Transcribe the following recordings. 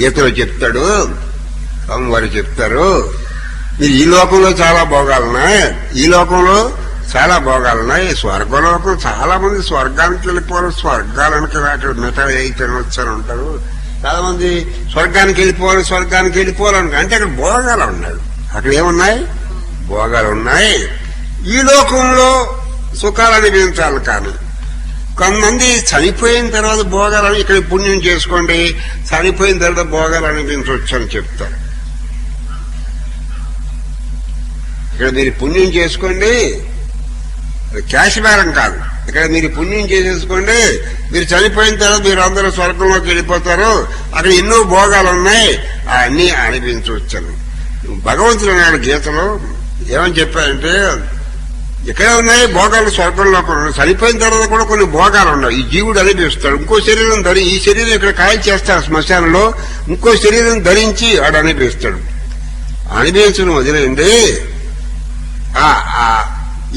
గీతలో చెప్తాడు. స్వామివారు చెప్తారు. మీరు ఈ లోకంలో చాలా భోగాలున్నాయి ఈ లోకంలో చాలా భోగాలున్నాయి స్వర్గలోకం చాలా మంది స్వర్గానికి వెళ్ళిపోవాలి స్వర్గాలనికి అక్కడ మిఠాయి అయితే వచ్చారు ఉంటారు. చాలా మంది స్వర్గానికి వెళ్ళిపోవాలి స్వర్గానికి వెళ్ళిపోవాలని అంటే అక్కడ భోగాలు ఉన్నాయి. అక్కడ ఏమున్నాయి? భోగాలు ఉన్నాయి. ఈ లోకంలో సుఖాలు అనిపించాలి కానీ కొంతమంది చనిపోయిన తర్వాత భోగాలని ఇక్కడ పుణ్యం చేసుకోండి చనిపోయిన తర్వాత భోగాలు అనిపించవచ్చు అని చెప్తారు. ఇక్కడ మీరు పుణ్యం చేసుకోండి అది క్యాష్ బేరం కాదు. ఇక్కడ మీరు పుణ్యం చేసేసుకోండి మీరు చనిపోయిన తర్వాత మీరు అందరూ స్వర్గంలోకి వెళ్ళిపోతారు అక్కడ ఎన్నో భోగాలు ఉన్నాయి అవన్నీ అనిపించవచ్చని భగవంతుడు అన్నాడు గీతలో ఏమని చెప్పారంటే ఎక్కడ ఉన్నాయి? భోగాలు స్వర్గంలో సరిపోయిన చనిపోయిన తర్వాత కూడా కొన్ని భోగాలు ఉన్నాయి. ఈ జీవుడు అనిపిస్తాడు ఇంకో శరీరం ధరి ఈ శరీరం ఇక్కడ కాయ చేస్తాడు శ్మశానంలో. ఇంకో శరీరం ధరించి ఆడు అనిపిస్తాడు అనిపించడం వదిలేండి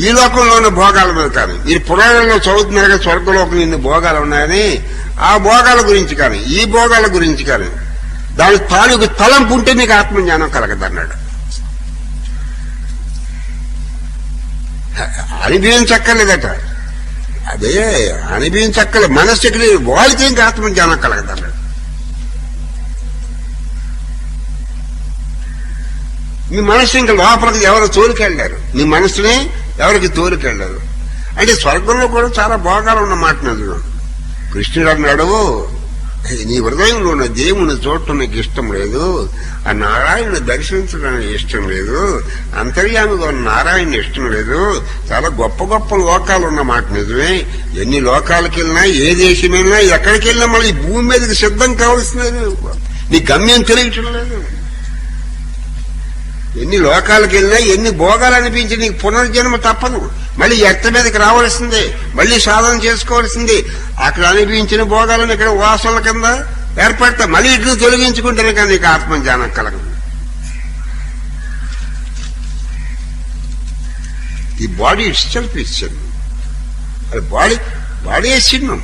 ఈ లోకంలోని భోగాల మీద కానీ మీరు పురాణంలో చదువుతున్నారు కదా స్వర్గలోకం ఇన్ని భోగాలు ఉన్నాయని ఆ భోగాల గురించి కానీ ఈ భోగాల గురించి కానీ దాని తాలూకు తలంపు ఉంటే మీకు ఆత్మజ్ఞానం కలగదన్నాడు. అనిపించక్కర్లేదట అదే అనిపించక్కర్లేదు మనస్సుకి లేదు. వాళ్ళకి ఇంకా ఆత్మజ్ఞానం కలగదన్నాడు మీ మనస్సు ఇంకా లోపలికి ఎవరు తోలుకెళ్ళారు మీ మనస్సుని ఎవరికి తోలికెళ్ళారు అంటే స్వర్గంలో కూడా చాలా భోగాలు ఉన్నమాట నన్ను కృష్ణుడు అన్నాడు నీ హృదయంలో ఉన్న దేవుని చూడటం నీకు ఇష్టం లేదు ఆ నారాయణ దర్శించడం ఇష్టం లేదు అంతర్యామిగా ఉన్న నారాయణ ఇష్టం లేదు. చాలా గొప్ప గొప్ప లోకాలు ఉన్నమాట నిజమే. ఎన్ని లోకాలకు వెళ్ళినా ఏ దేశం వెళ్ళినా ఎక్కడికి వెళ్ళినా మళ్ళీ ఈ భూమి మీదకి సిద్ధం కావాల్సినది. నీ గమ్యం తెలియటం లేదు. ఎన్ని లోకాలకు వెళ్ళినా ఎన్ని భోగాలు అనిపించి నీకు పునర్జన్మ తప్పదు. మళ్ళీ ఎత్త మీదకి రావాల్సిందే. మళ్ళీ సాధన చేసుకోవాల్సిందే. అక్కడ అనిపించిన భోగాలను ఇక్కడ వాసనల కింద ఏర్పడతా మళ్ళీ ఇట్లు తొలగించుకుంటేనే కానీ నీకు ఆత్మజ్ఞానం కలగదు. ఈ బాడీ ఇట్స్ సెల్ఫ్ ఇస్ చిన్నం అది బాడీ బాడీ చిన్నం.